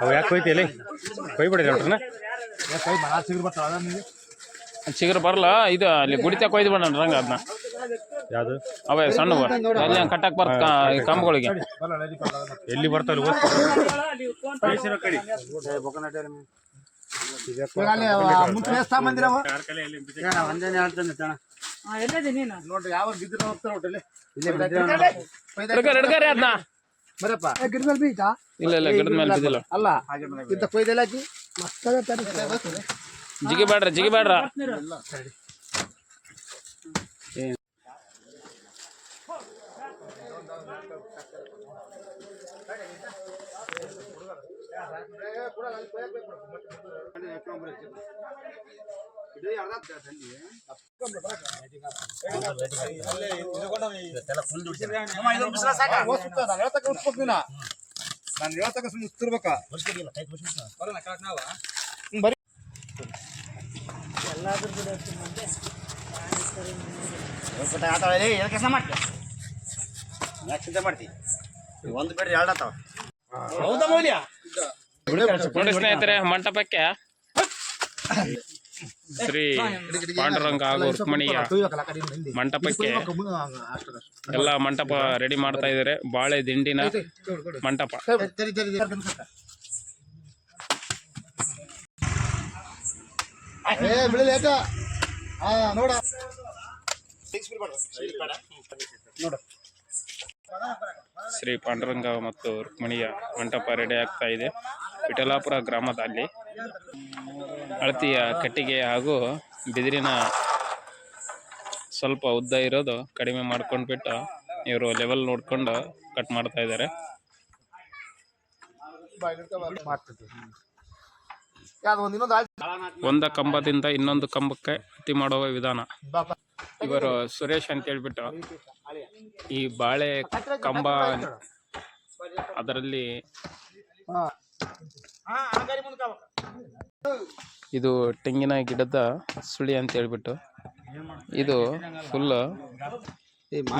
ಅವು ಯಾಕೆ ಕೊಯ್ತಿಯಲ್ಲಿ ಕೊಯ್ಬಿಡಿರಿ ಅವ್ರನ್ನ ಕೈ ಮನ ಸಿಗ್ರು ಬರಲ್ಲ ಇದು ಅಲ್ಲಿ ಗುಡಿತ ಕೊಯ್ದು ಬಿಡೋಣ ರಂಗ ಅದನ್ನ ಯಾವುದು? ಅವೇ ಸಣ್ಣ ಅಲ್ಲಿ ಕಟ್ಟಕ್ ಬರ್ತ ಕಂಬಗಳಿಗೆ. ಎಲ್ಲಿ ಬರ್ತಾವಲ್ಲ? ನೋಡ್ರಿ ಯಾವ ಬಿದ್ರು ಹೋಗ್ತಾರ ಒಟ್ಟಲ್ಲಿ ಹಿಡ್ಕರ್ ಹಿಡ್ಕರಿ ಅದನ್ನ ಬರಪ್ಪ. ಇಲ್ಲ ಇಲ್ಲ ಗಿಡದ ಮೇಲೆ ಬಿದ್ದಿಲ್ಲ. ಅಲ್ಲ ಇಂತ ಕೊಯ್ದೆಲ್ಲ ಹಾಕಿ ಜಿಗಿ ಬೇಡ್ರ ಜಿಗಿ ಬೇಡ್ರ. ನಾನು ಹೇಳ್ತಕ್ಕ ಸುಮ್ಮನೆ ಉತ್ತಿರ್ಬೇಕ? ಕೆಲಸ ಮಾಡ್ತೀವಿ ಯಾಕೆ ಚಿಂತೆ ಮಾಡ್ತೀವಿ ಒಂದು ಬೇಡ್ರಿ ಎರಡು ಆತಾವ. ಹೌದಾ ಮೌಲ್ಯ? ನೋಡಿ ಸ್ನೇಹಿತರೆ ಮಂಟಪಕ್ಕೆ ಶ್ರೀ ಪಾಂಡುರಂಗ ಹಾಗೂ ರುಕ್ಮಣಿಯ ಮಂಟಪಕ್ಕೆ ಎಲ್ಲ ಮಂಟಪ ರೆಡಿ ಮಾಡ್ತಾ ಇದ್ದಾರೆ. ಬಾಳೆ ದಿಂಡಿನ ಮಂಟಪ. ಶ್ರೀ ಪಾಂಡುರಂಗ ಮತ್ತು ರುಕ್ಮಣಿಯ ಮಂಟಪ ರೆಡಿ ಆಗ್ತಾ ಇದೆ. ವಿಠಲಾಪುರ ಗ್ರಾಮದಲ್ಲಿ ಅಳತಿಯ ಕಟ್ಟಿಗೆ ಹಾಗೂ ಬಿದಿರಿನ ಸ್ವಲ್ಪ ಉದ್ದ ಇರೋದು ಕಡಿಮೆ ಮಾಡ್ಕೊಂಡ್ಬಿಟ್ಟು ಇವರು ಲೆವೆಲ್ ನೋಡ್ಕೊಂಡು ಕಟ್ ಮಾಡ್ತಾ ಇದ್ದಾರೆ ಒಂದು ಕಂಬದಿಂದ ಇನ್ನೊಂದು ಕಂಬಕ್ಕೆ ಅತಿ ಮಾಡುವ ವಿಧಾನ. ಇವರು ಸುರೇಶ್ ಅಂತ ಹೇಳ್ಬಿಟ್ಟು ಈ ಬಾಳೆ ಕಂಬ ಅದರಲ್ಲಿ ಇದು ತೆಂಗಿನ ಗಿಡದ ಸುಳಿ ಅಂತ ಹೇಳ್ಬಿಟ್ಟು. ಇದು ಫುಲ್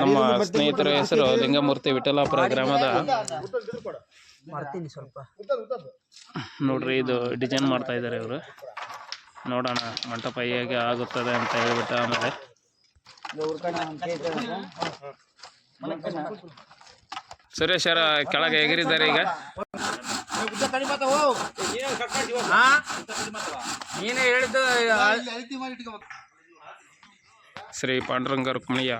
ನಮ್ಮ ಸ್ನೇಹಿತರ ಹೆಸರು ಲಿಂಗಮೂರ್ತಿ ವಿಠಲಾಪುರ ಗ್ರಾಮದ ನೋಡ್ರಿ ಇದು ಡಿಸೈನ್ ಮಾಡ್ತಾ ಇದ್ದಾರೆ ಇವರು. ನೋಡೋಣ ಮಂಟಪ ಹೇಗೆ ಆಗುತ್ತದೆ ಅಂತ ಹೇಳ್ಬಿಟ್ಟು ಆಮೇಲೆ. ಸುರೇಶರ ಅವರ ಕೆಳಗೆ ಎಗರಿದ್ದಾರೆ ಈಗ? ನೀನೇ ಇಟ್ಕೋಬೇಕು ಶ್ರೀ ಪಾಂಡುರಂಗ ರುಕ್ಮಿಣಿಯ.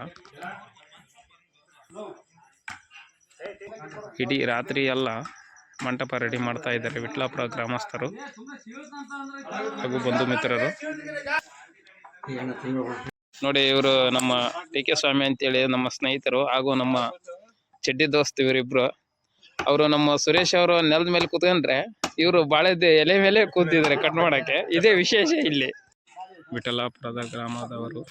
ಇಡೀ ರಾತ್ರಿ ಎಲ್ಲ ಮಂಟಪ ರೆಡಿ ಮಾಡ್ತಾ ಇದ್ದಾರೆ ವಿಟ್ಲಾಪುರ ಗ್ರಾಮಸ್ಥರು ಹಾಗೂ ಬಂಧು ಮಿತ್ರರು. ನೋಡಿ, ಇವರು ನಮ್ಮ ಟಿ ಕೆ ಸ್ವಾಮಿ ಅಂತೇಳಿ ನಮ್ಮ ಸ್ನೇಹಿತರು ಹಾಗೂ ನಮ್ಮ ಚಡ್ಡಿ ದೋಸ್ತ ಇವರಿಬ್ರು. ಅವರು ನಮ್ಮ ಸುರೇಶ್ ಅವರು ನೆಲದ ಮೇಲೆ ಕೂತ್ಕೊಂಡ್ರೆ ಇವರು ಬಾಳೆದ ಎಲೆ ಮೇಲೆ ಕೂತಿದ್ದಾರೆ ಕಟ್ ಮಾಡಕ್ಕೆ. ಇದೇ ವಿಶೇಷ ಇಲ್ಲಿ. ವಿಠಲಾಪುರದ ಗ್ರಾಮದವರು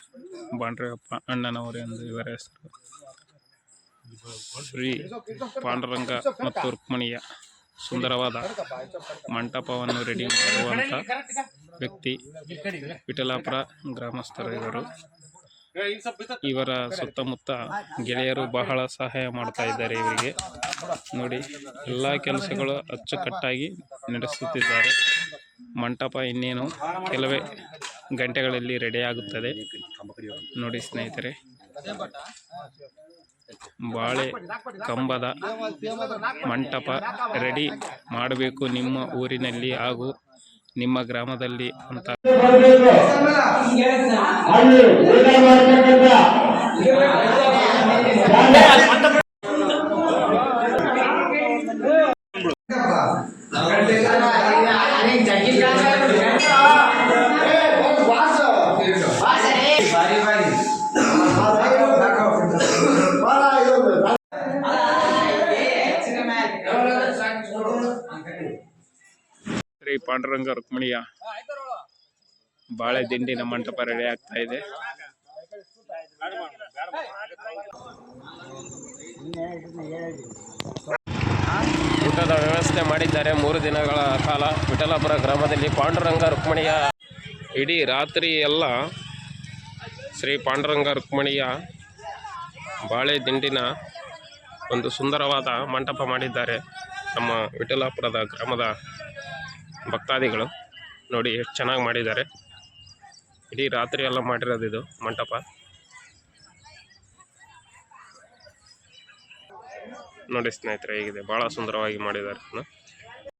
ಬಾಂಡ್ರಪ್ಪ ಅಣ್ಣನವರು ಎಂದು ಇವರ ಹೆಸರು. ಶ್ರೀ ಪಾಂಡುರಂಗ ಮತ್ತು ರುಕ್ಮಣಿಯ ಸುಂದರವಾದ ಮಂಟಪವನ್ನು ರೆಡಿ ಮಾಡುವಂತ ವ್ಯಕ್ತಿ ವಿಠಲಾಪುರ ಗ್ರಾಮಸ್ಥರು ಇವರು. ಇವರ ಸುತ್ತಮುತ್ತ ಗೆಳೆಯರು ಬಹಳ ಸಹಾಯ ಮಾಡ್ತಾ ಇದ್ದಾರೆ ಇವರಿಗೆ. ನೋಡಿ, ಎಲ್ಲ ಕೆಲಸಗಳು ಅಚ್ಚುಕಟ್ಟಾಗಿ ನಡೆಸುತ್ತಿದ್ದಾರೆ. ಮಂಟಪ ಇನ್ನೇನು ಕೆಲವೇ ಗಂಟೆಗಳಲ್ಲಿ ರೆಡಿ ಆಗುತ್ತದೆ. ನೋಡಿ ಸ್ನೇಹಿತರೆ, ಬಾಳೆ ಕಂಬದ ಮಂಟಪ ರೆಡಿ ಮಾಡಬೇಕು ನಿಮ್ಮ ಊರಿನಲ್ಲಿ ಹಾಗೂ ನಿಮ್ಮ ಗ್ರಾಮದಲ್ಲಿ ಅಂತ. ಶ್ರೀ ಪಾಂಡುರಂಗ ರುಕ್ಮಿಣಿಯ ಬಾಳೆ ದಿಂಡಿನ ಮಂಟಪ ರೆಡಿ ಆಗ್ತಾ ಇದೆ. ಊಟದ ವ್ಯವಸ್ಥೆ ಮಾಡಿದ್ದಾರೆ ಮೂರು ದಿನಗಳ ಕಾಲ. ವಿಠಲಾಪುರ ಗ್ರಾಮದಲ್ಲಿ ಪಾಂಡುರಂಗ ರುಕ್ಮಿಣಿಯ ಇಡೀ ರಾತ್ರಿ ಎಲ್ಲ ಶ್ರೀ ಪಾಂಡುರಂಗ ರುಕ್ಮಿಣಿಯ ಬಾಳೆ ದಿಂಡಿನ ಒಂದು ಸುಂದರವಾದ ಮಂಟಪ ಮಾಡಿದ್ದಾರೆ ನಮ್ಮ ವಿಠಲಾಪುರದ ಗ್ರಾಮದ ಭಕ್ತಾದಿಗಳು ನೋಡಿ ಎಷ್ಟು ಚೆನ್ನಾಗಿ ಮಾಡಿದ್ದಾರೆ. ಇಡೀ ರಾತ್ರಿ ಎಲ್ಲ ಮಾಡಿರೋದು ಇದು ಮಂಟಪ. ನೋಡಿ ಸ್ನೇಹಿತರೆ, ಹೇಗಿದೆ. ಭಾಳ ಸುಂದರವಾಗಿ ಮಾಡಿದ್ದಾರೆ.